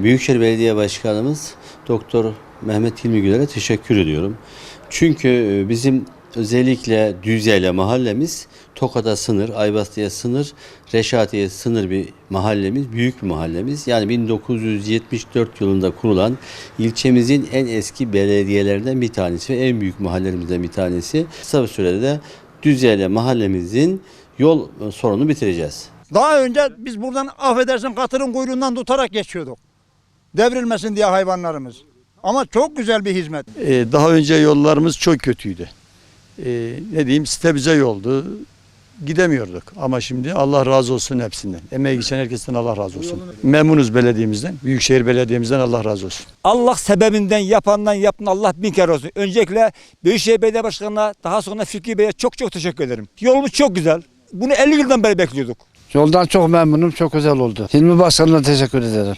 Büyükşehir Belediye Başkanımız Doktor Mehmet Hilmi Güler'e teşekkür ediyorum. Çünkü e, bizim özellikle Düzce'yle mahallemiz Tokat'a sınır, Ayvaslı'ya sınır, Reşati'ye sınır bir mahallemiz, büyük bir mahallemiz. Yani 1974 yılında kurulan ilçemizin en eski belediyelerinden bir tanesi ve en büyük mahallelerimizden bir tanesi. Kısa bir sürede de Düzce'yle mahallemizin yol sorununu bitireceğiz. Daha önce biz buradan affedersin katırın kuyruğundan tutarak geçiyorduk. Devrilmesin diye hayvanlarımız. Ama çok güzel bir hizmet. Ee, daha önce yollarımız çok kötüydü. Ee, ne diyeyim site bize yoldu. Gidemiyorduk ama şimdi Allah razı olsun hepsinden. Emeği geçen herkesten Allah razı olsun. Memnunuz belediyemizden, Büyükşehir Belediye'mizden Allah razı olsun. Allah sebebinden yapandan yapın Allah bin kere olsun. Öncelikle Büyükşehir Belediye Başkanı'na daha sonra Fikri Bey'e çok çok teşekkür ederim. Yolumuz çok güzel. Bunu 50 yıldan beri bekliyorduk. Yoldan çok memnunum, çok güzel oldu. Hilmi Başkanı'na teşekkür ederim.